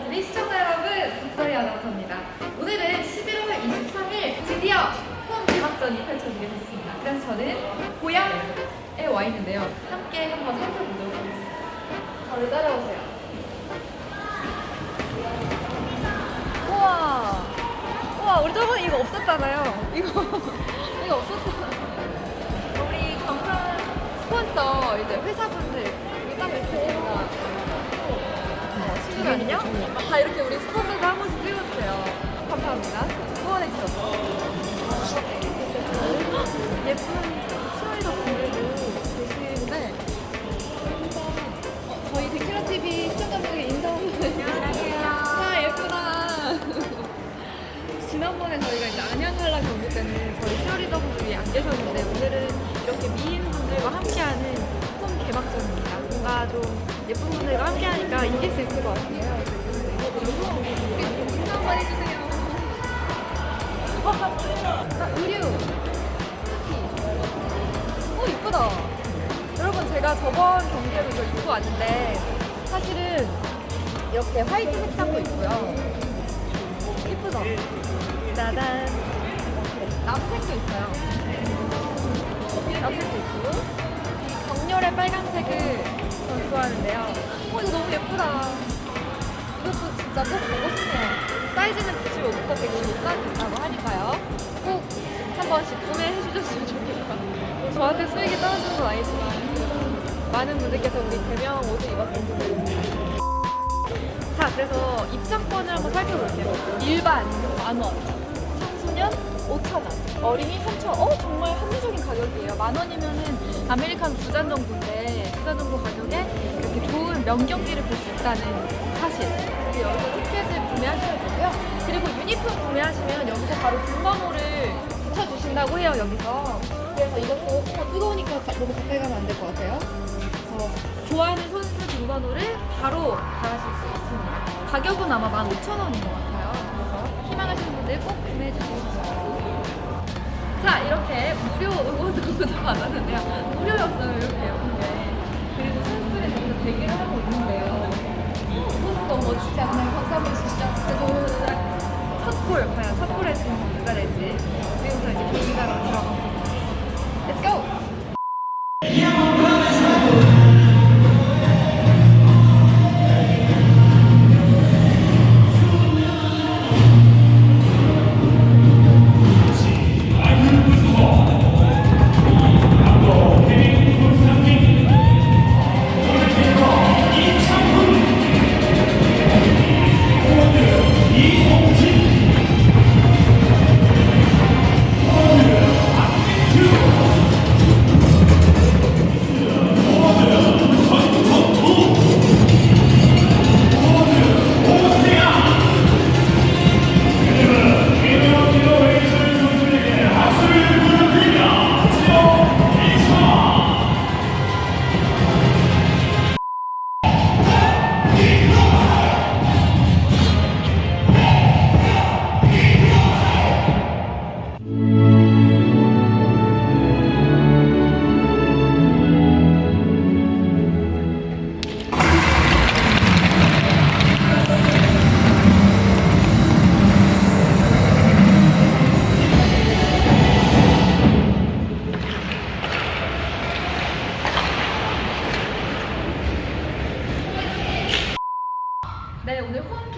TV 시청자 여러분, 박서희 아나운서입니다. 오늘은 11월 23일 드디어 홈 개막전이 펼쳐지게 됐습니다. 그래서 저는 고향에 와 있는데요. 함께 한번 살펴보도록 하겠습니다. 저를 따라오세요. 우와! 우와, 우리 저번에 이거 없었잖아요. 이거, 이거 없었잖아요. 우리 경상 스폰서 이제 회사분들 이딱 이렇게 다 시그널은요? 다 이렇게 우리 스폰서도 한 번씩 찍어주세요. 감사합니다. 후원해 주셔서. 예쁜 치어리더 분들도 계시는데 어, 저희 데키라 TV 시청자분에게 인사 한번 해주세요. 아 예쁘다. 지난번에 저희가 이제 안양갈라 경기 때는 저희 치어리더 분들이 안 계셨는데 오늘은 이렇게 미인 분들과 함께하는 홈 개막전입니다. 뭔가 좀 예쁜 분들과 함께하니까 이길 수 있을 것 같아요. 한번 해주세요. 아, 의류. 오 이쁘다. 여러분 제가 저번 경기에도 이걸 입고 왔는데 사실은 이렇게 화이트 색상도 있고요. 이쁘죠? 짜잔. 남색도 있어요. 남색도 있고 정렬의 빨간색을 진짜 꼭 보고 싶네요. 사이즈는 95부터 116까지 있다고 하니까요. 꼭 한 번씩 구매해 주셨으면 좋겠다. 저한테 수익이 떨어지는 건 아니지만 많은 분들께서 우리 대명 옷을 입었으면 좋겠습니다. 자, 그래서 입장권을 한번 살펴볼게요. 일반 만 원, 청소년 5,000원, 어린이 3,000원. 어, 정말 합리적인 가격이에요. 만 원이면은 아메리카노 두잔 정도인데 두 잔 정도 가격 좋은 명경기를 볼 수 있다는 사실. 그리고 여기서 티켓을 구매하셔야 되고요. 그리고 유니폼 구매하시면 여기서 바로 등번호를 붙여주신다고 해요, 여기서. 그래서 이것도 어, 뜨거우니까 가- 너무 가까이 가면 안 될 것 같아요. 그래서 좋아하는 선수 등번호를 바로 달아실 수 있습니다. 가격은 아마 15,000원인 것 같아요. 그래서 희망하시는 분들 꼭 구매해 바랍니다. 자, 이렇게 무료 응원 도구도 받았는데요. 무료였어요, 이렇게 예쁜 Tchau.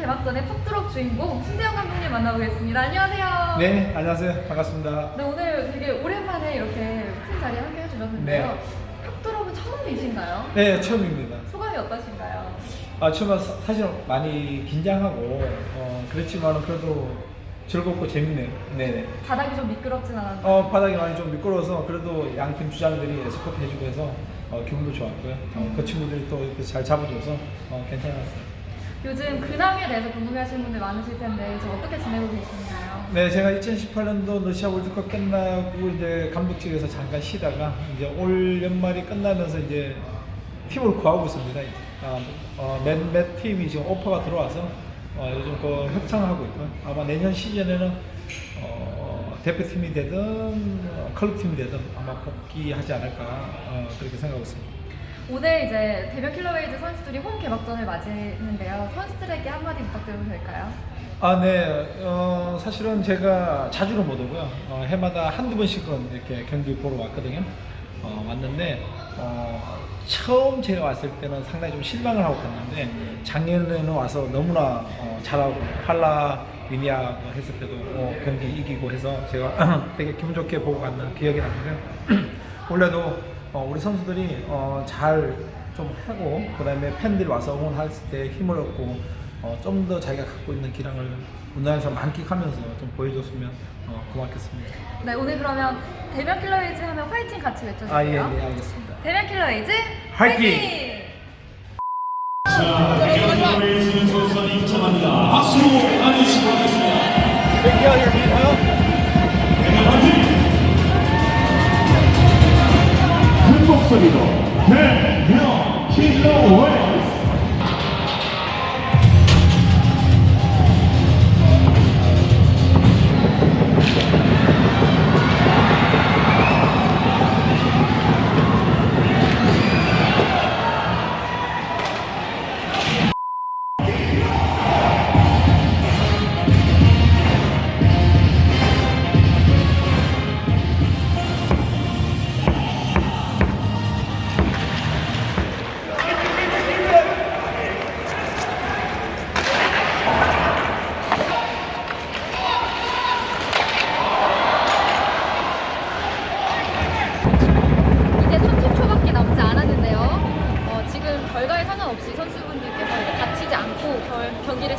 개막전의 풋드롭 주인공 신대영 감독님 만나보겠습니다. 안녕하세요. 네, 안녕하세요. 반갑습니다. 네, 오늘 되게 오랜만에 이렇게 큰 자리에 함께 해주셨는데요. 네. 풋드롭은 처음이신가요? 네, 처음입니다. 소감이 어떠신가요? 아, 처음에 사- 사실 많이 긴장하고 어, 그렇지만 그래도 즐겁고 재밌네요. 네네. 바닥이 좀 미끄럽진 않았나요? 어, 바닥이 많이 좀 미끄러워서 그래도 양팀 주장들이 스쿼트 해주고 해서 어, 기분도 좋았고요. 어, 그 친구들이 또 이렇게 잘 잡아줘서 어, 괜찮았어요. 요즘 근황에 대해서 궁금해하시는 분들 많으실 텐데 지금 어떻게 지내고 계신가요? 네, 제가 2018년도 러시아 월드컵 끝나고 이제 감독직에서 잠깐 쉬다가 이제 올 연말이 끝나면서 이제 팀을 구하고 있습니다. 이제. 아, 어, 몇 몇 팀이 지금 오퍼가 들어와서 어, 요즘 그 협상하고 있고 아마 내년 시즌에는 어, 대표팀이 되든 어, 클럽팀이 되든 아마 복귀하지 않을까 어, 그렇게 생각하고 있습니다. 오늘 이제 대면 킬러웨이즈 선수들이 홈 개막전을 맞이했는데요. 선수들에게 한마디 부탁드려도 될까요? 아, 네. 어, 사실은 제가 자주는 못 오고요. 어, 해마다 한두 번씩은 이렇게 경기 보러 왔거든요. 어, 왔는데, 어, 처음 제가 왔을 때는 상당히 좀 실망을 하고 갔는데, 작년에는 와서 너무나 어, 잘하고, 팔라 위니아하고 했을 때도 어, 경기 이기고 해서 제가 되게 기분 좋게 보고 갔는 기억이 나는데요. 올해도 어, 우리 선수들이 어, 잘 좀 하고, 그 다음에 팬들이 와서 응원할 때 힘을 얻고, 어, 좀 더 자기가 갖고 있는 기량을 운동에서 만끽하면서 좀 보여줬으면 어, 고맙겠습니다. 네, 오늘 그러면 대면 킬러 웨이즈 하면 화이팅 같이 외쳐주세요. 아, 예, 예, 알겠습니다. 대면 킬러 웨이즈 화이팅! 대결 선수가 입장합니다. 박수로 안해주시기 바라겠습니다. Thank you, 대결 목소리로 대명 킬러웨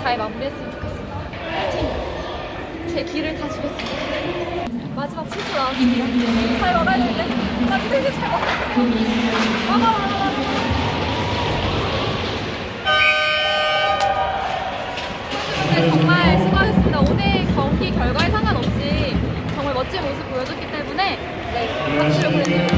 잘 마무리했으면 좋겠습니다. 제 길을 다 주겠습니다. 마지막 7초 나왔습니다. 잘 말아야 되는데? 나 되게 잘 말았어. 봐봐, 정말 수고하셨습니다. 오늘 경기 결과에 상관없이 정말 멋진 모습 보여줬기 때문에 네, 박수를 보내드립니다.